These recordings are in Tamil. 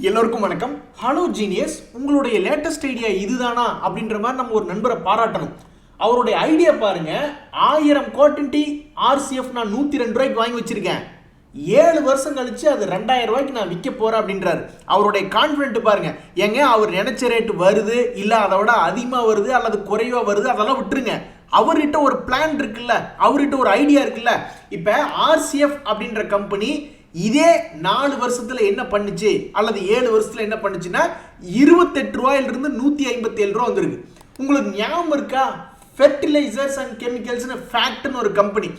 எல்லோருக்கும் வணக்கம். ஹலோ ஜீனியஸ் உங்களுடைய லேட்டஸ்ட் ஐடியா இதுதானா? அப்படின்ற மாதிரி நம்ம ஒரு நண்பரை பாராட்டணும். அவருடைய ஐடியா பாருங்க. ஆயிரம் கோட்டன்டி ஆர்சிஎஃப் நான் நூற்றி ரெண்டு ரூபாய்க்கு வாங்கி வச்சிருக்கேன். ஏழு வருஷம் கழிச்சு அது ரெண்டாயிரம் ரூபாய்க்கு நான் விற்க போறேன் அப்படின்றாரு. அவருடைய கான்ஃபிடென்ட் பாருங்க. ஏங்க அவர் நினைச்ச ரேட் வருது? இல்லை அதை விட அதிகமாக வருது? அல்லது குறைவா வருது? அதெல்லாம் விட்டுருங்க. அவர்கிட்ட ஒரு பிளான் இருக்குல்ல. அவர்கிட்ட ஒரு ஐடியா இருக்குல்ல. இப்போ ஆர்சிஎஃப் அப்படின்ற கம்பெனி இதே நாலு வருஷத்துல என்ன பண்ணுச்சு? அல்லது ஏழு வருஷத்துல என்ன பண்ணுச்சுன்னா இருபத்தெட்டு ரூபாயிலிருந்து நூத்தி ஐம்பத்தி ஏழு ரூபா வந்திருக்கு. உங்களுக்கு ஞாபகம் இருக்கா? ஃபெர்டிலைசர்ஸ் அண்ட் கெமிக்கல்ஸ்னு ஃபேக்ட்னு ஒரு கம்பெனி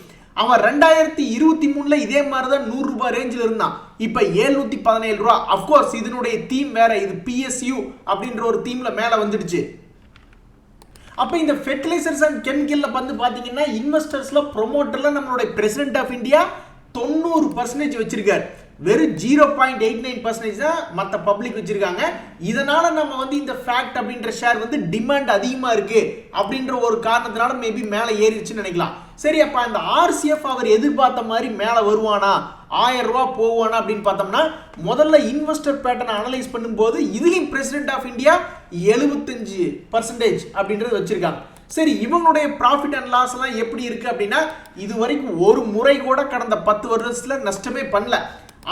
அவன் ரெண்டாயிரத்தி இருபத்தி மூணுல இதே மாதிரி தான் நூறு ரூபாய் ரேஞ்சில் இருந்தான். இப்போ ஏழ்நூத்தி பதினேழு ரூபா. அஃப்கோர்ஸ் இதனுடைய தீம் வேற. இது பிஎஸ்யூ அப்படின்ற ஒரு தீம்ல மேலே வந்துடுச்சு. அப்போ இந்த ஃபெர்டிலைசர்ஸ் அண்ட் கெமிக்கலில் வந்து பார்த்தீங்கன்னா இன்வெஸ்டர்ஸில் ப்ரொமோட்டரில் நம்மளுடைய பிரசிடென்ட் ஆஃப் இந்தியா தொண்ணூறு பர்சன்டேஜ் வச்சிருக்காரு. வெறும் zero point eight nine percentage தான் மற்ற பப்ளிக் வச்சிருக்காங்க. இதனால நம்ம வந்து இந்த ஃபேக்ட் அப்படின்ற ஷேர் வந்து டிமாண்ட் அதிகமாக இருக்கு அப்படின்ற ஒரு காரணத்தினால மேபி மேலே ஏறிடுச்சுன்னு நினைக்கலாம். சரி அப்போ அந்த ஆர்சிஎஃப் அவர் எதிர்பார்த்த மாதிரி மேலே வருவானா? ஆயிரம் ரூபா போவானா அப்படின்னு பார்த்தோம்னா முதல்ல இன்வெஸ்டர் பேட்டர்ன் அனலைஸ் பண்ணும்போது இதுலேயும் பிரசிடென்ட் ஆஃப் இந்தியா எழுபத்தஞ்சு பர்சன்டேஜ் அப்படின்றது வச்சிருக்காங்க. சரி இவங்களுடைய ப்ராஃபிட் அண்ட் லாஸ் எல்லாம் எப்படி இருக்கு அப்படின்னா இது வரைக்கும் ஒரு முறை கூட கடந்த பத்து வருஷத்துல நஷ்டமே பண்ணல.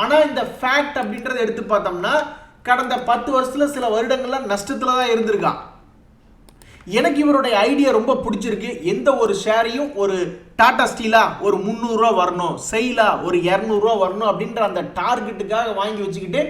ஆனா இந்த ஃபேக்ட் அப்படின்றத எடுத்து பார்த்தோம்னா கடந்த பத்து வருஷத்துல சில வருடங்கள்ல நஷ்டத்துல தான் இருந்திருக்கான் எனக்கு இவருடைய ஐடியா ரொம்ப பிடிச்சிருக்கு. எந்த ஒரு ஷேரையும் ஒரு டாடா ஸ்டீலா ஒரு முந்நூறுரூவா வரணும் செயிலா ஒரு இரநூறுவா வரணும் அப்படின்ற அந்த டார்கெட்டுக்காக வாங்கி வச்சுக்கிட்டு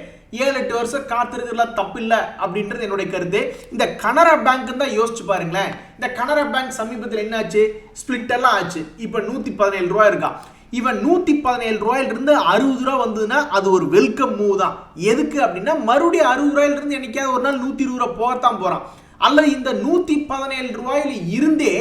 ஏழு எட்டு வருஷம் காத்திருக்கலாம் தப்பு இல்லை அப்படின்றது என்னுடைய கருத்து. இந்த கனரா பேங்க் தான் யோசிச்சு பாருங்களேன். இந்த கனரா பேங்க் சமீபத்தில் என்னாச்சு? ஸ்பிளிட் எல்லாம் ஆச்சு. இப்போ நூற்றி பதினேழு ரூபா இருக்கா? இவன் நூற்றி பதினேழு ரூபாயிலிருந்து அறுபது ரூபா வந்ததுன்னா அது ஒரு வெல்கம் மூவ் தான். எதுக்கு அப்படின்னா மறுபடியும் அறுபது ரூபாயிலிருந்து என்னைக்காவது ஒரு நாள் நூற்றி இருபது ரூபா போகத்தான் போகிறான் அல்லது இந்த நூற்றி பதினேழு ரூபாயில் இருந்தே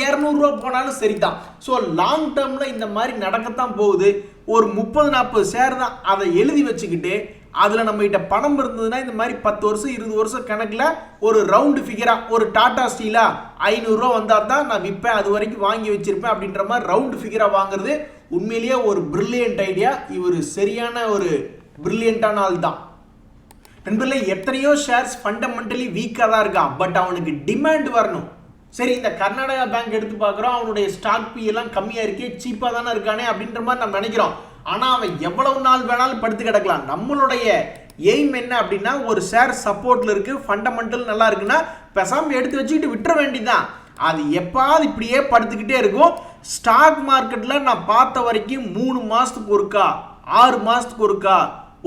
இரநூறுவா போனாலும் சரிதான். ஸோ லாங் டேர்மில் இந்த மாதிரி நடக்கத்தான் போகுது. ஒரு முப்பது நாற்பது ஷேர் தான். அதை எழுதி வச்சுக்கிட்டு அதில் நம்மகிட்ட பணம் இருந்ததுன்னா இந்த மாதிரி பத்து வருஷம் இருபது வருஷம் கணக்கில் ஒரு ரவுண்டு ஃபிகராக ஒரு டாடா ஸ்டீலாக ஐநூறுரூவா வந்தால் தான் நான் விற்பேன் அது வரைக்கும் வாங்கி வச்சிருப்பேன் அப்படின்ற மாதிரி ரவுண்டு ஃபிகராக வாங்குறது உண்மையிலேயே ஒரு பிரில்லியன்ட் ஐடியா இவர் சரியான ஒரு ப்ரில்லியண்டான ஆள் தான். நண்பர்களே எத்தனையோ ஷேர்ஸ் ஃபண்டமெண்டலி வீக்காக தான் இருக்கான். பட் அவனுக்கு டிமாண்ட் வரணும். சரி இந்த கர்நாடகா பேங்க் எடுத்து பார்க்குறோம். அவனுடைய ஸ்டாக் பி எல்லாம் கம்மியாக இருக்கே சீப்பாக தானே இருக்கானே அப்படின்ற மாதிரி நம்ம நினைக்கிறோம். ஆனால் அவன் எவ்வளவு நாள் வேணாலும் படுத்து கிடக்கலாம். நம்மளுடைய எய்ம் என்ன அப்படின்னா ஒரு ஷேர் சப்போர்ட்டில் இருக்குது ஃபண்டமெண்டல் நல்லா இருக்குன்னா பெசாமல் எடுத்து வச்சுக்கிட்டு விட்டுற வேண்டியதான் அது எப்பாவது இப்படியே படுத்துக்கிட்டே இருக்கும். ஸ்டாக் மார்க்கெட்டில் நான் பார்த்த வரைக்கும் மூணு மாதத்துக்கு ஒருக்கா ஆறு மாதத்துக்கு ஒருக்கா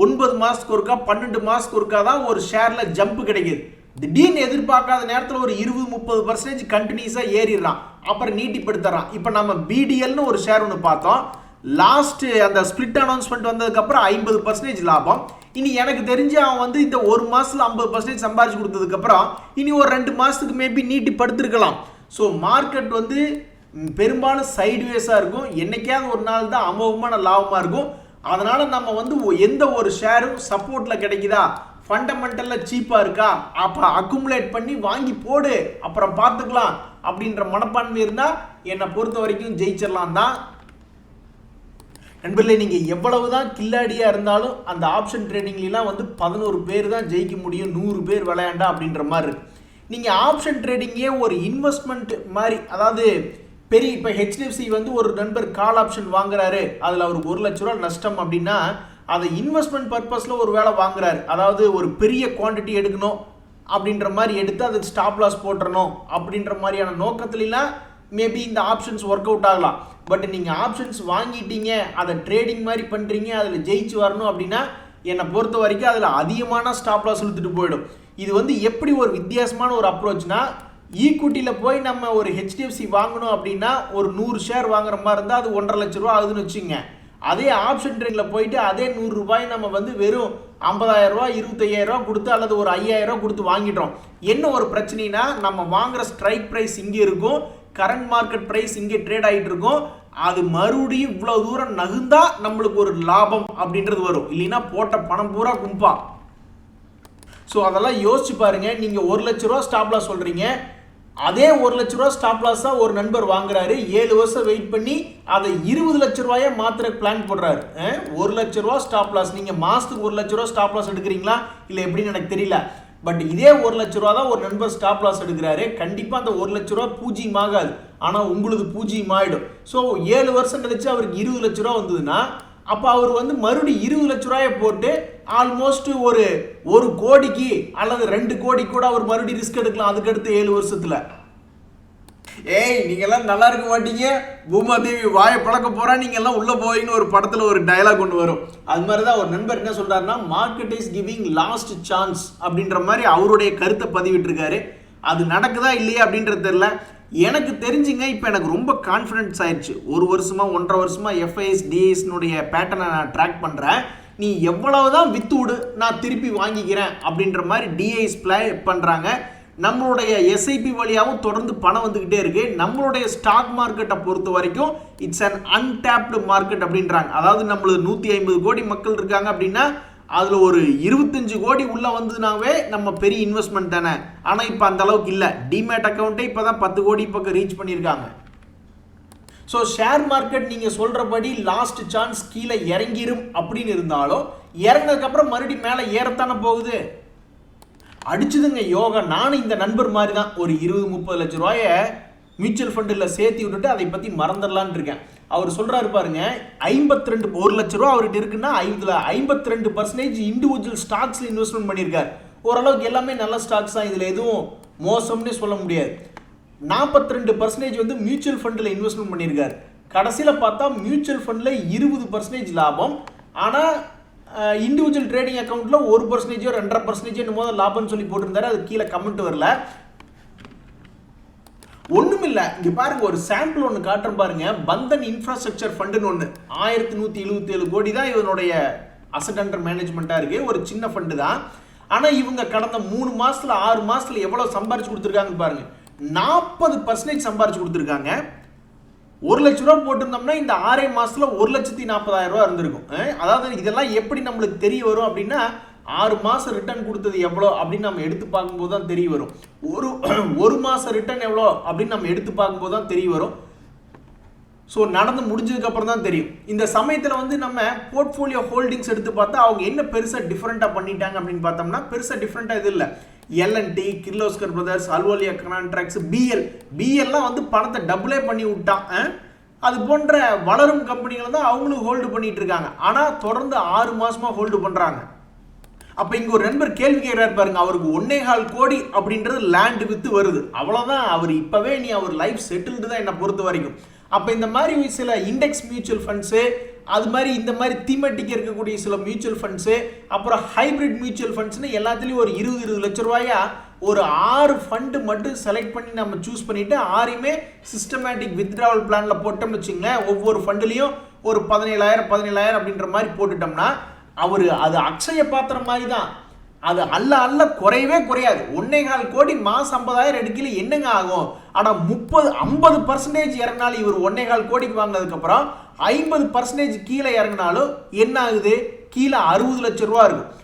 ஒன்பது மாதத்துக்கு ஒருக்கா பன்னெண்டு மாதத்துக்கு ஒருக்கா தான் ஒரு ஷேரில் ஜம்ப் கிடைக்குது. திடீர்னு எதிர்பார்க்காத நேரத்தில் ஒரு இருபது முப்பது பர்சன்டேஜ் கண்டினியூஸாக ஏறிடுறான். அப்புறம் நீட்டிப்படுத்துறான். இப்போ நம்ம பிடிஎல்னு ஒரு ஷேர் ஒன்று பார்த்தோம். லாஸ்ட்டு அந்த ஸ்பிளிட் அனௌன்ஸ்மெண்ட் வந்ததுக்கப்புறம் ஐம்பது பர்சன்டேஜ் லாபம். இனி எனக்கு தெரிஞ்சு அவன் வந்து இந்த ஒரு மாதத்தில் ஐம்பது பர்சன்டேஜ் சம்பாதிச்சு கொடுத்ததுக்கப்புறம் இனி ஒரு ரெண்டு மாதத்துக்கு மேபி நீட்டி படுத்திருக்கலாம் ஸோ மார்க்கெட் வந்து பெரும்பாலும் சைடுவேஸாக இருக்கும். என்னைக்காவது ஒரு நாள் தான் அமோகமான லாபமாக இருக்கும். அதனால் நம்ம வந்து எந்த ஒரு ஷேரும் சப்போர்ட்டில் கிடைக்குதா? ஃபண்டமெண்டலில் சீப்பாக இருக்கா? அப்போ அக்குமுலேட் பண்ணி வாங்கி போடு. அப்புறம் பார்த்துக்கலாம். அப்படின்ற மனப்பான்மை இருந்தால் என்னை பொறுத்த வரைக்கும் ஜெயிச்சிடலாம் தான். நண்பர்களே நீங்கள் எவ்வளவு தான் கில்லாடியாக இருந்தாலும் அந்த ஆப்ஷன் ட்ரேடிங்லாம் வந்து பதினோரு பேர் தான் ஜெயிக்க முடியும் நூறு பேர் விளையாண்டா அப்படின்ற மாதிரி இருக்கு. நீங்கள் ஆப்ஷன் ட்ரேடிங்கே ஒரு இன்வெஸ்ட்மெண்ட் மாதிரி அதாவது பெரிய இப்போ ஹெச்டிஎஃப்சி வந்து ஒரு நண்பர் கால் ஆப்ஷன் வாங்குறாரு அதில் அவருக்கு ஒரு லட்ச ரூபா நஷ்டம் அப்படின்னா அதை இன்வெஸ்ட்மெண்ட் பர்பஸில் ஒரு வேலை வாங்குறாரு. அதாவது ஒரு பெரிய குவான்டிட்டி எடுக்கணும் அப்படின்ற மாதிரி எடுத்து அதுக்கு ஸ்டாப் லாஸ் போட்டுறணும் அப்படின்ற மாதிரியான நோக்கத்துலலாம் மேபி இந்த ஆப்ஷன்ஸ் ஒர்க் அவுட் ஆகலாம். பட் நீங்கள் ஆப்ஷன்ஸ் வாங்கிட்டீங்க அதை ட்ரேடிங் மாதிரி பண்ணுறீங்க அதில் ஜெயிச்சு வரணும் அப்படின்னா என்னை பொறுத்த வரைக்கும் அதில் அதிகமான ஸ்டாப் லாஸ் இழுத்துட்டு போயிடும். இது வந்து எப்படி ஒரு வித்தியாசமான ஒரு அப்ரோச்னா ஈக்குட்டியில் போய் நம்ம ஒரு ஹெச்டிஎஃப்சி வாங்கணும் அப்படின்னா ஒரு நூறு ஷேர் வாங்குற மாதிரி இருந்தால் அது ஒன்றரை லட்ச ரூபா ஆகுதுன்னு வச்சுங்க அதே ஆப்ஷன் ட்ரெயினில் போயிட்டு அதே நூறுரூபாய் நம்ம வந்து வெறும் ஐம்பதாயிரம் ரூபாய் கொடுத்து அல்லது ஒரு ஐயாயிரரூவா கொடுத்து வாங்கிட்டோம். என்ன ஒரு பிரச்சனைனா நம்ம வாங்குற ஸ்ட்ரைக் ப்ரைஸ் இங்கே இருக்கும் கரண்ட் மார்க்கெட் ப்ரைஸ் இங்கே ட்ரேட் ஆகிட்டு இருக்கும். அது மறுபடியும் இவ்வளோ தூரம் நகுந்தா நம்மளுக்கு ஒரு லாபம் அப்படின்றது வரும். இல்லைன்னா போட்ட பணம் பூரா கும்பா. ஸோ அதெல்லாம் யோசிச்சு பாருங்க. நீங்கள் ஒரு லட்ச ரூபா ஸ்டாப்லாஸ் சொல்கிறீங்க அதே ஒரு லட்ச ரூபா ஸ்டாப்லாஸ் தான் ஒரு நண்பர் வாங்குறாரு. ஏழு வருஷம் வெயிட் பண்ணி அதை இருபது லட்ச ரூபாயை மாத்திர பிளான் போடுறாரு. ஒரு லட்ச ரூபா ஸ்டாப்லாஸ் நீங்கள் மாதத்துக்கு ஒரு லட்ச ரூபா ஸ்டாப்லாஸ் எடுக்கிறீங்களா? இல்லை எப்படின்னு எனக்கு தெரியல. பட் இதே ஒரு லட்ச ரூபா தான் ஒரு நண்பர் ஸ்டாப் லாஸ் எடுக்கிறாரு. கண்டிப்பாக அந்த ஒரு லட்ச ரூபா பூஜ்ஜியம் ஆகாது ஆனால் உங்களுக்கு பூஜ்ஜியம் ஆகிடும் ஸோ ஏழு வருஷம் கழிச்சு அவருக்கு இருபது லட்ச ரூபா வந்ததுன்னா அப்போ அவர் வந்து மறுபடியும் இருபது லட்ச ரூபாயை போட்டு ஆல்மோஸ்ட் ஒரு ஒரு கோடிக்கு அல்லது ரெண்டு கோடி கூட அவர் மறுபடியும் ரிஸ்க் எடுக்கலாம். அதுக்கடுத்து ஏழு வருஷத்தில். ஏய் நீங்கள்லாம் நல்லா இருக்க மாட்டீங்க. பூமா தேவி வாயை பழக்க போகிறா நீங்கள்லாம் உள்ளே போவீங்கன்னு ஒரு படத்தில் ஒரு டயலாக் கொண்டு வரும். அது மாதிரி தான் ஒரு நண்பர் என்ன சொல்கிறாருன்னா market is giving last chance அப்படின்ற மாதிரி அவருடைய கருத்தை பதிவிட்டிருக்காரு. அது நடக்குதா இல்லையா அப்படின்றது தெரில எனக்கு தெரிஞ்சுங்க இப்போ எனக்கு ரொம்ப கான்ஃபிடென்ஸ் ஆயிடுச்சு ஒரு வருஷமாக ஒன்றரை வருஷமாக எஃப்ஐஎஸ் டிஎஸ்னுடைய பேட்டர்னை நான் ட்ராக் பண்ணுறேன் நீ எவ்வளவுதான் வித்து விடு நான் திருப்பி வாங்கிக்கிறேன் அப்படின்ற மாதிரி டிஐஸ் பிளே பண்ணுறாங்க நம்மளுடைய எஸ்ஐபி வழியாகவும் தொடர்ந்து பணம் வந்துக்கிட்டே இருக்கு. நம்மளுடைய ஸ்டாக் மார்க்கெட்டை பொறுத்த வரைக்கும் இட்ஸ் அன் அன்டேப்டு மார்க்கெட் அப்படின்றாங்க. அதாவது நம்மளுக்கு நூற்றி ஐம்பது கோடி மக்கள் இருக்காங்க அப்படின்னா அதில் ஒரு இருபத்தஞ்சு கோடி உள்ளே வந்ததுனாவே நம்ம பெரிய இன்வெஸ்ட்மெண்ட் தானே. ஆனால் இப்போ அந்த அளவுக்கு இல்லை. டிமேட் அக்கௌண்ட்டே இப்போ தான் பத்து கோடி பக்கம் ரீச் பண்ணியிருக்காங்க. ஸோ ஷேர் மார்க்கெட் நீங்கள் சொல்கிறபடி லாஸ்ட் சான்ஸ் கீழே இறங்கிரும் அப்படின்னு இருந்தாலும் இறங்கினதுக்கப்புறம் மறுபடியும் மேலே ஏறத்தானே போகுது. அடிச்சுதுங்க யோகா. நானும் இந்த நண்பர் மாதிரி தான் ஒரு இருபது முப்பது லட்ச ரூபாய மியூச்சுவல் ஃபண்டில் சேர்த்து விட்டுட்டு அதை பற்றி மறந்துடலான் இருக்கேன். அவர் சொல்கிறாரு பாருங்க ஐம்பத்தி ரெண்டு ஒரு லட்ச ரூபா அவர்கிட்ட இருக்குன்னா ஐம்பதுல ஐம்பத்தி ரெண்டு பர்சன்டேஜ் இண்டிவிஜுவல் ஸ்டாக்ஸில் இன்வெஸ்ட்மெண்ட் பண்ணியிருக்கார். ஓரளவுக்கு எல்லாமே நல்ல ஸ்டாக்ஸ் தான். இதில் எதுவும் மோசம்னே சொல்ல முடியாது. நாற்பத்தி ரெண்டு பர்சன்டேஜ் வந்து மியூச்சுவல் ஃபண்டில் இன்வெஸ்ட்மெண்ட் பண்ணியிருக்கார். கடைசியில் பார்த்தா மியூச்சுவல் ஃபண்டில் இருபது பர்சன்டேஜ் லாபம். ஆனால் இண்டிவிஜுவல் ட்ரேடிங் அக்கௌண்ட்டில் ஒரு பர்சன்டேஜோ ரெண்டரை பர்சன்டேஜோ என்னமோ லாபம்னு சொல்லி போட்டிருந்தாரு. அது கீழே கமெண்ட் வரல. ஒன்றுமில்லை இங்கே பாருங்க ஒரு சாம்பிள் ஒன்று காட்டுறேன் பாருங்க. பந்தன் இன்ஃப்ராஸ்ட்ரக்சர் ஃபண்டுன்னு ஒன்று ஆயிரத்தி நூற்றி எழுபத்தி ஏழு கோடி தான் இவனுடைய அசட் அண்டர் மேனேஜ்மெண்ட்டாக இருக்குது ஒரு சின்ன ஃபண்டு தான். ஆனால் இவங்க கடந்த மூணு மாதத்தில் ஆறு மாதத்தில் எவ்வளோ சம்பாரிச்சு கொடுத்துருக்காங்க பாருங்க. நாற்பது பர்சன்டேஜ் சம்பாரிச்சு கொடுத்துருக்காங்க. ஒரு லட்ச ரூபா போட்டிருந்தோம்னா இந்த ஆறே மாசத்துல ஒரு லட்சத்தி நாற்பதாயிரம் ரூபா இருந்திருக்கும். அதாவது இதெல்லாம் எப்படி நம்மளுக்கு தெரிய வரும் அப்படின்னா ஆறு மாதம் ரிட்டர்ன் கொடுத்தது எவ்வளோ அப்படின்னு நம்ம எடுத்து பார்க்கும்போது தான் தெரிய வரும். ஒரு ஒரு மாதம் ரிட்டர்ன் எவ்வளோ அப்படின்னு நம்ம எடுத்து பார்க்கும்போது தான் தெரிய வரும். ஸோ நடந்து முடிஞ்சதுக்கப்புறம் தான் தெரியும். இந்த சமயத்தில் வந்து நம்ம போர்ட்ஃபோலியோ ஹோல்டிங்ஸ் எடுத்து பார்த்தா அவங்க என்ன பெருசாக டிஃப்ரெண்ட்டாக பண்ணிட்டாங்க அப்படின்னு பார்த்தோம்னா பெருசாக டிஃப்ரெண்ட்டாக இது இல்லை. எல்என்டி கிர்லோஸ்கர் பிரதர்ஸ் அல்வோலியா கான்ட்ராக்ட்ஸ் பிஎல் பிஎல்லாம் வந்து பணத்தை டபுளே பண்ணி விட்டான் அது போன்ற வளரும் கம்பெனிகளை தான் அவங்களும் ஹோல்டு பண்ணிட்டு இருக்காங்க. ஆனால் தொடர்ந்து ஆறு மாசமா ஹோல்டு பண்ணுறாங்க அப்போ இங்கே ஒரு நண்பர் கேள்வி கேட்கிறாரு பாருங்க அவருக்கு ஒன்னே கால் கோடி அப்படின்றது லேண்டு வித்து வருது. அவ்வளோதான் அவர் இப்போவே நீ அவர் லைஃப் செட்டில்டு தான் என்னை பொறுத்த வரைக்கும் அப்போ இந்த மாதிரி சில இண்டெக்ஸ் மியூச்சுவல் ஃபண்ட்ஸு அது மாதிரி இந்த மாதிரி தீமெட்டிக் இருக்கக்கூடிய சில மியூச்சுவல் ஃபண்ட்ஸு அப்புறம் ஹைபிரிட் மியூச்சுவல் ஃபண்ட்ஸ்னு எல்லாத்துலேயும் ஒரு இருபது இருபது லட்ச ரூபாயா? ஒரு ஆறு ஃபண்டு மட்டும் செலக்ட் பண்ணி நம்ம சூஸ் பண்ணிவிட்டு ஆறையுமே சிஸ்டமேட்டிக் வித்ட்ராவல் பிளானில் போட்டோம்னு வச்சுங்களேன் ஒவ்வொரு ஃபண்டுலேயும் ஒரு பதினேழாயிரம் பதினேழாயிரம் அப்படின்ற மாதிரி போட்டுட்டோம்னா அவர் அது அக்ஷய பாத்திரம் மாதிரி தான் அது அல்ல அல்ல குறையவே குறையாது. ஒன்னே கால் கோடி மாசம் ஐம்பதாயிரம் எடுக்கல என்னங்க ஆகும்? ஆனால் முப்பது ஐம்பது பர்சன்டேஜ் இறங்கினாலும் இவர் ஒன்னே கால் கோடிக்கு வாங்கினதுக்கப்புறம் ஐம்பது பர்சன்டேஜ் கீழே இறங்கினாலும் என்ன ஆகுது? கீழே அறுபது லட்சம் ரூபா இருக்கும்.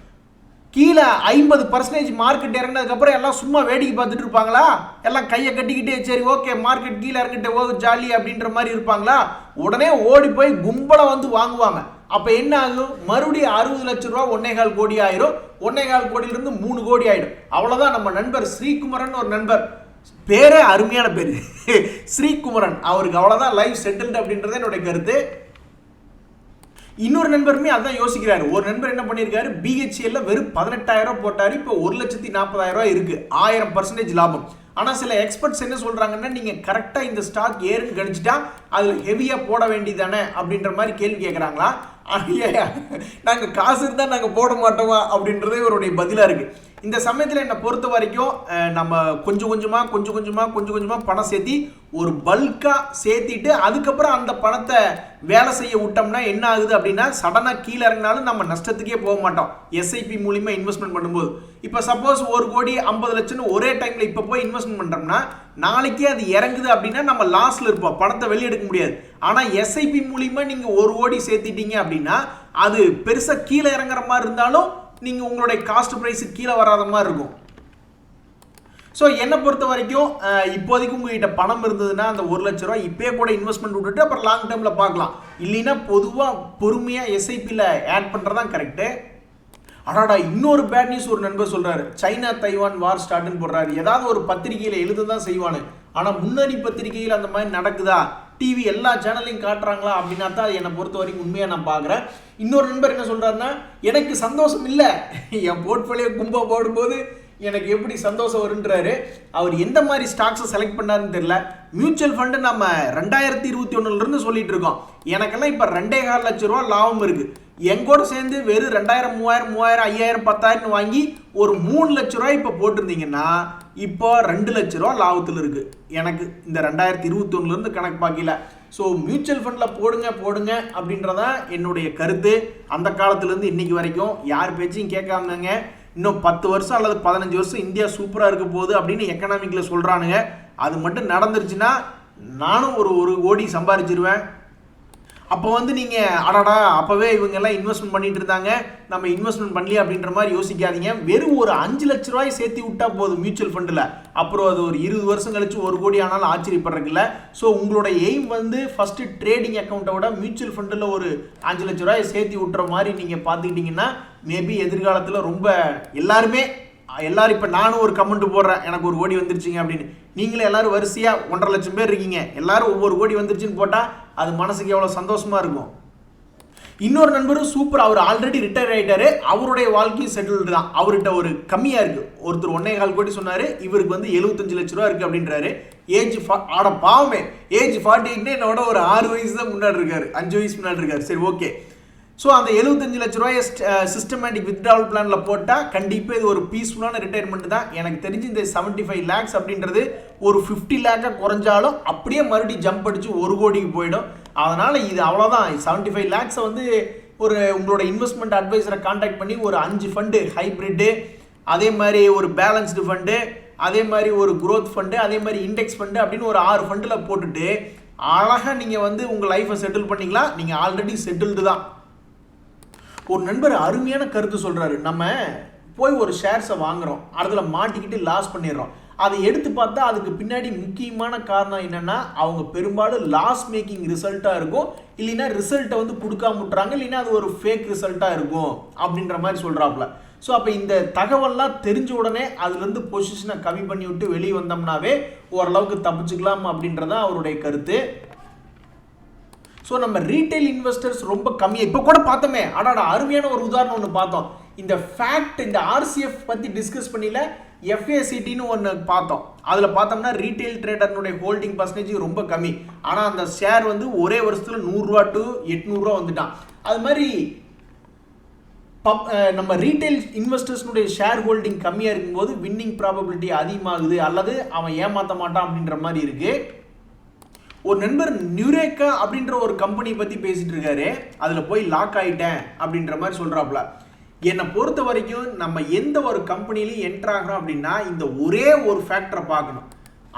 கீழே ஐம்பது பர்சன்டேஜ் மார்க்கெட் இறங்கினதுக்கப்புறம் எல்லாம் சும்மா வேடிக்கை பார்த்துட்டு இருப்பாங்களா? எல்லாம் கையை கட்டிக்கிட்டே சரி ஓகே மார்க்கெட் கீழே இறங்கிட்டே ஓ ஜாலி அப்படின்ற மாதிரி இருப்பாங்களா? உடனே ஓடி போய் கும்பலை வந்து வாங்குவாங்க. அப்போ என்ன ஆகும்? மறுபடியும் அறுபது லட்ச ரூபா ஒன்னேகால் கோடி ஆயிரும். ஒன்னேகால் கோடியிலிருந்து மூணு கோடி ஆயிடும். அவ்வளோதான் நம்ம நண்பர் ஸ்ரீகுமரன் ஒரு நண்பர். பேரே அருமையான பேர். ஸ்ரீகுமரன். அவருக்கு அவ்வளோதான் லைஃப் செட்டில்டு அப்படின்றது என்னுடைய கருத்து. இன்னொரு நண்பருமே அதான் யோசிக்கிறாரு. ஒரு நண்பர் என்ன பண்ணியிருக்காரு? பிஹெச்எல்ல வெறும் பதினெட்டாயிரம் ரூபா போட்டாரு. இப்போ ஒரு லட்சத்தி நாற்பதாயிரம் ரூபா இருக்கு. ஆயிரம் பர்சன்டேஜ் லாபம். ஆனால் சில எக்ஸ்பர்ட்ஸ் என்ன சொல்கிறாங்கன்னா நீங்கள் கரெக்டாக இந்த ஸ்டாக் ஏறுன்னு கணிச்சிட்டா அதில் ஹெவியாக போட வேண்டியதானே அப்படின்ற மாதிரி கேள்வி கேட்குறாங்களா ஐயா நாங்கள் காசு இருந்தால் நாங்கள் போட மாட்டோமா அப்படின்றதே இவருடைய பதிலாக இருக்குது இந்த சமயத்தில் என்னை பொறுத்த வரைக்கும் நம்ம கொஞ்சம் கொஞ்சமாக கொஞ்சம் கொஞ்சமாக கொஞ்சம் கொஞ்சமாக பணம் சேர்த்தி ஒரு பல்காக சேர்த்திட்டு அதுக்கப்புறம் அந்த பணத்தை வேலை செய்ய விட்டோம்னா என்ன ஆகுது அப்படின்னா சடனாக கீழே இறங்கினாலும் நம்ம நஷ்டத்துக்கே போக மாட்டோம். எஸ்ஐபி மூலிமா இன்வெஸ்ட்மெண்ட் பண்ணும்போது. இப்போ சப்போஸ் ஒரு கோடி ஐம்பது லட்சம்னு ஒரே டைமில் இப்போ போய் இன்வெஸ்ட்மெண்ட் பண்ணுறோம்னா நாளைக்கே அது இறங்குது அப்படின்னா நம்ம லாஸில் இருப்போம். பணத்தை வெளியெடுக்க முடியாது. ஆனால் எஸ்ஐபி மூலிமா நீங்கள் ஒரு கோடி சேர்த்திட்டீங்க அப்படின்னா அது பெருசாக கீழே இறங்குற மாதிரி இருந்தாலும் நீங்கள் உங்களுடைய காஸ்ட் ப்ரைஸுக்கு கீழே வராத மாதிரி இருக்கும். ஸோ என்னை பொறுத்த வரைக்கும் இப்போதைக்கு உங்ககிட்ட பணம் இருந்ததுன்னா அந்த ஒரு லட்ச ரூபா இப்போயே கூட இன்வெஸ்ட்மெண்ட் விட்டுட்டு அப்புறம் லாங் டேர்மில் பார்க்கலாம். இல்லைன்னா பொதுவாக பொறுமையாக எஸ்ஐபியில் ஆட் பண்ணுறது தான் கரெக்டு அடாடா இன்னொரு பேட் நியூஸ் ஒரு நண்பர் சொல்கிறாரு சைனா தைவான் வார் ஸ்டார்ட்னு போடுறாரு. ஏதாவது ஒரு பத்திரிகையில் எழுத தான் செய்வானு. ஆனால் முன்னணி பத்திரிகையில் அந்த மாதிரி நடக்குதா? டிவி எல்லா சேனல்லையும் காட்டுறாங்களா அப்படின்னா தான் அது என்னை பொறுத்த வரைக்கும் உண்மையாக நான் பார்க்குறேன். இன்னொரு நண்பர் என்ன சொல்கிறாருன்னா எனக்கு சந்தோஷம் இல்லை. என் போர்ட்ஃபோலியோ கும்பா போடும்போது எனக்கு எப்படி சந்தோஷம் வருன்றாரு. அவர் எந்த மாதிரி ஸ்டாக்ஸை செலக்ட் பண்ணாருன்னு தெரியல. மியூச்சுவல் ஃபண்டு நம்ம ரெண்டாயிரத்தி இருபத்தி ஒன்றுலேருந்து சொல்லிட்டு இருக்கோம். எனக்கெல்லாம் இப்போ ரெண்டே கால் லட்ச ரூபா லாபம் இருக்குது எங்கூட சேர்ந்து வெறும் ரெண்டாயிரம் மூவாயிரம் மூவாயிரம் ஐயாயிரம் பத்தாயிரம் வாங்கி ஒரு மூணு லட்ச ரூபாய் இப்போ போட்டிருந்தீங்கன்னா இப்போ ரெண்டு லட்ச ரூபா லாபத்தில் இருக்குது எனக்கு இந்த ரெண்டாயிரத்தி இருபத்தி ஒன்றுலேருந்து கணக்கு பார்க்கல ஸோ மியூச்சுவல் ஃபண்டில் போடுங்க போடுங்க அப்படின்றதான் என்னுடைய கருத்து. அந்த காலத்துலேருந்து இன்னைக்கு வரைக்கும் யார் பேச்சையும் கேட்காமங்க இன்னும் பத்து வருஷம் அல்லது பதினஞ்சு வருஷம் இந்தியா சூப்பராக இருக்க போகுது அப்படின்னு எக்கனாமிக்கில் சொல்கிறானுங்க அது மட்டும் நடந்துருச்சுன்னா நானும் ஒரு ஒரு கோடி சம்பாரிச்சிருவேன். அப்போ வந்து நீங்கள் அடாடா அப்போவே இவங்கெல்லாம் இன்வெஸ்ட்மெண்ட் பண்ணிட்டு இருந்தாங்க. நம்ம இன்வெஸ்ட்மெண்ட் பண்ணலையே அப்படின்ற மாதிரி யோசிக்காதீங்க. வெறும் ஒரு அஞ்சு லட்ச ரூபாய் சேர்த்து விட்டா போதும் மியூச்சுவல் ஃபண்டில் அப்புறம் அது ஒரு இருபது வருஷம் கழிச்சு ஒரு கோடி ஆனாலும் ஆச்சரியப்படுறதுல ஸோ உங்களோட எய்ம் வந்து ஃபஸ்ட்டு ட்ரேடிங் அக்கௌண்ட்டை விட மியூச்சுவல் ஃபண்டில் ஒரு அஞ்சு லட்ச ரூபாய் சேர்த்து விட்டுற மாதிரி நீங்கள் பார்த்துக்கிட்டிங்கன்னா மேபி எதிர்காலத்தில் ரொம்ப எல்லாருமே எல்லாரும் இப்போ நானும் ஒரு கமெண்ட் போடுறேன். எனக்கு ஒரு ஓடி வந்துருச்சுங்க அப்படின்னு. நீங்களே எல்லாரும் வரிசையாக ஒன்றரை லட்சம் பேர் இருக்கீங்க. எல்லாரும் ஒவ்வொரு ஓடி வந்துருச்சுன்னு போட்டால் அது மனசுக்கு எவ்வளோ சந்தோஷமாக இருக்கும். இன்னொரு நண்பரும் சூப்பர் அவர் ஆல்ரெடி ரிட்டையர் ஆகிட்டாரு அவருடைய வாழ்க்கையும் செட்டில்டு தான். அவர்கிட்ட ஒரு கம்மியாக இருக்குது ஒருத்தர் ஒன்னே கால் கோடி சொன்னார். இவருக்கு வந்து எழுபத்தஞ்சு லட்ச ரூபா இருக்குது அப்படின்றாரு. ஏஜ் ஃபா ஆட பாவமே. ஏஜ் ஃபார்ட்டி எயிட்னே என்னோட ஒரு ஆறு வயசு தான் முன்னாடி இருக்காரு. அஞ்சு வயசு முன்னாடி இருக்காரு. சரி ஓகே ஸோ அந்த எழுபத்தஞ்சு லட்ச ரூபாயை சிஸ்டமேட்டிக் வித்ட்ராவல் பிளானில் போட்டால் கண்டிப்பாக இது ஒரு பீஸ்ஃபுல்லான ரிட்டையர்மெண்ட் தான். எனக்கு தெரிஞ்சு இந்த செவன்ட்டி ஃபைவ் லேக்ஸ் அப்படின்றது ஒரு ஃபிஃப்டி லேக்காக குறைஞ்சாலும் அப்படியே மறுபடியும் ஜம்ப் அடிச்சு ஒரு கோடிக்கு போயிடும். அதனால் இது அவ்வளோதான் செவன்ட்டி ஃபைவ் லேக்ஸை வந்து ஒரு உங்களோட இன்வெஸ்ட்மெண்ட் அட்வைஸரை காண்டாக்ட் பண்ணி ஒரு அஞ்சு ஃபண்டு ஹைப்ரிட்டு அதே மாதிரி ஒரு பேலன்ஸ்டு ஃபண்டு அதே மாதிரி ஒரு குரோத் ஃபண்டு அதே மாதிரி இண்டெக்ஸ் ஃபண்டு அப்படின்னு ஒரு ஆறு ஃபண்டில் போட்டுட்டு அழகாக நீங்கள் வந்து உங்கள் லைஃப்பை செட்டில் பண்ணிக்கலாம் நீங்கள் ஆல்ரெடி செட்டில்டு தான். ஒரு நண்பர் அருமையான கருத்து சொல்கிறாரு நம்ம போய் ஒரு ஷேர்ஸை வாங்குகிறோம் அதில் மாட்டிக்கிட்டு லாஸ் பண்ணிடுறோம். அதை எடுத்து பார்த்தா அதுக்கு பின்னாடி முக்கியமான காரணம் என்னன்னா அவங்க பெரும்பாலும் லாஸ் மேக்கிங் ரிசல்ட்டாக இருக்கும். இல்லைன்னா ரிசல்ட்டை வந்து கொடுக்காம விட்டுறாங்க. இல்லைன்னா அது ஒரு ஃபேக் ரிசல்ட்டாக இருக்கும் அப்படின்ற மாதிரி சொல்கிறாப்புல ஸோ அப்போ இந்த தகவல்லாம் தெரிஞ்ச உடனே அதுலேருந்து பொசிஷனை கம்மி பண்ணி விட்டு வெளியே வந்தோம்னாவே ஓரளவுக்கு தப்பிச்சுக்கலாம் அப்படின்றதான் அவருடைய கருத்து. ஸோ நம்ம ரீட்டைல் இன்வெஸ்டர்ஸ் ரொம்ப கம்மியாக இப்போ கூட பார்த்தோமே. அடாடா அருமையான ஒரு உதாரணம் ஒன்று பார்த்தோம். இந்த ஃபேக்ட் இந்த ஆர்சிஎஃப் பற்றி டிஸ்கஸ் பண்ணியில் எஃப்ஏசிடின்னு ஒன்று பார்த்தோம். அதில் பார்த்தோம்னா ரீட்டைல் ட்ரேடர்னுடைய ஹோல்டிங் பர்சன்டேஜ் ரொம்ப கம்மி. ஆனால் அந்த ஷேர் வந்து ஒரே வருஷத்தில் நூறுரூவா டு எட்நூறுரூவா வந்துட்டான். அது மாதிரி பப் நம்ம ரீட்டைல் இன்வெஸ்டர்ஸ்னுடைய ஷேர் ஹோல்டிங் கம்மியாக இருக்கும்போது வின்னிங் ப்ராபபிலிட்டி அதிகமாகுது. அல்லது அவன் ஏமாற்ற மாட்டான் அப்படின்ற மாதிரி இருக்குது ஒரு நண்பர் நியூரேக்கா அப்படின்ற ஒரு கம்பெனி பற்றி பேசிட்டு இருக்காரு அதில் போய் லாக் ஆகிட்டேன் அப்படின்ற மாதிரி சொல்கிறாப்புல என்னை பொறுத்த வரைக்கும் நம்ம எந்த ஒரு கம்பெனிலையும் என்டர் ஆகிறோம் அப்படின்னா இந்த ஒரே ஒரு ஃபேக்டரை பார்க்கணும்.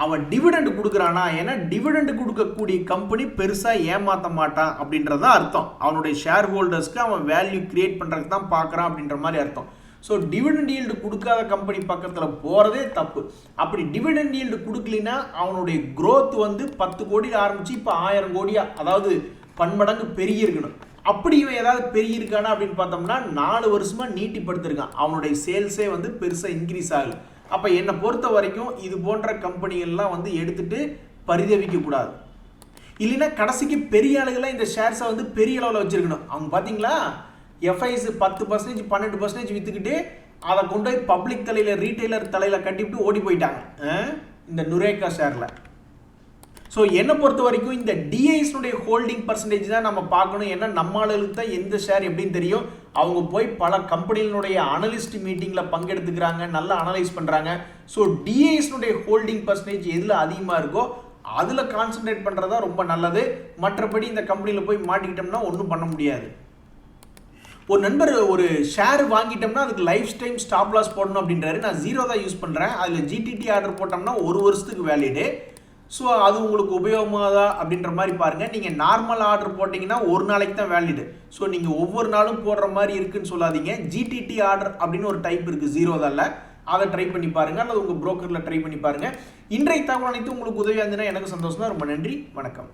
அவன் டிவிடெண்ட் கொடுக்குறானா? ஏன்னா டிவிடெண்ட் கொடுக்கக்கூடிய கம்பெனி பெருசாக ஏமாற்ற மாட்டான் அப்படின்றது தான் அர்த்தம். அவனுடைய ஷேர் ஹோல்டர்ஸ்க்கு அவன் வேல்யூ கிரியேட் பண்ணுறதுக்கு தான் பார்க்குறான் அப்படின்ற மாதிரி அர்த்தம். ஸோ டிவிடெண்ட் ஈல்டு கொடுக்காத கம்பெனி பக்கத்தில் போகிறதே தப்பு. அப்படி டிவிடெண்ட் ஈல்டு கொடுக்கலினா அவனுடைய க்ரோத் வந்து பத்து கோடியில் ஆரம்பிச்சு இப்போ ஆயிரம் கோடியாக அதாவது பன்மடங்கு பெரிய இருக்கணும் அப்படி இவன் ஏதாவது பெருகியிருக்கானா அப்படின்னு பார்த்தோம்னா நாலு வருஷமாக நீட்டிப்படுத்திருக்கான். அவனுடைய சேல்ஸே வந்து பெருசாக இன்க்ரீஸ் ஆகல. அப்போ என்னை பொறுத்த வரைக்கும் இது போன்ற கம்பெனிகள்லாம் வந்து எடுத்துட்டு பரிதவிக்கக்கூடாது இல்லைன்னா கடைசிக்கு பெரிய ஆளுகளாக இந்த ஷேர்ஸை வந்து பெரிய அளவில் வச்சிருக்கணும். அவங்க பார்த்தீங்களா? எஃப்ஐஸ் பத்து பர்சன்டேஜ் பன்னெண்டு பர்சன்டேஜ் விற்றுக்கிட்டு அதை கொண்டு போய் பப்ளிக் தலையில் ரீட்டைலர் தலையில் கட்டிவிட்டு ஓடி போயிட்டாங்க. இந்த நுரேகா ஷேரில் ஸோ என்னை பொறுத்த வரைக்கும் இந்த டிஐஸ்னுடைய ஹோல்டிங் பர்சன்டேஜ் தான் நம்ம பார்க்கணும். ஏன்னா நம்ம ஆளுகளுக்கு தான் எந்த ஷேர் எப்படின்னு தெரியும். அவங்க போய் பல கம்பெனிகளுடைய அனலிஸ்ட் மீட்டிங்கில் பங்கெடுத்துக்கிறாங்க நல்லா அனலைஸ் பண்ணுறாங்க ஸோ டிஐஸ்னுடைய ஹோல்டிங் பர்சன்டேஜ் எதில் அதிகமாக இருக்கோ அதில் கான்சென்ட்ரேட் தான் ரொம்ப நல்லது. மற்றபடி இந்த கம்பெனியில் போய் மாட்டிக்கிட்டோம்னா ஒன்றும் பண்ண முடியாது. ஒரு நண்பர் ஒரு ஷேர் வாங்கிட்டோம்னா அதுக்கு லைஃப் டைம் ஸ்டாப் லாஸ் போடணும் அப்படின்றாரு. நான் ஜீரோ தான் யூஸ் பண்ணுறேன் அதில் ஜிடிடி ஆர்டர் போட்டோம்னா ஒரு வருஷத்துக்கு வேலிடு ஸோ அது உங்களுக்கு உபயோகமாதா அப்படின்ற மாதிரி பாருங்கள் நீங்கள் நார்மல் ஆர்டர் போட்டிங்கன்னா ஒரு நாளைக்கு தான் வேலிடு ஸோ நீங்கள் ஒவ்வொரு நாளும் போடுற மாதிரி இருக்குன்னு சொல்லாதீங்க. ஜிடிடி ஆர்டர் அப்படின்னு ஒரு டைப் இருக்குது ஜீரோ தான் அதை ட்ரை பண்ணி பாருங்கள் அல்லது உங்கள் புரோக்கரில் ட்ரை பண்ணி பாருங்க. இன்றைய தகவல் அனைத்து உங்களுக்கு உதவியாக இருந்ததுன்னா எனக்கு சந்தோஷம் தான் ரொம்ப நன்றி. வணக்கம்.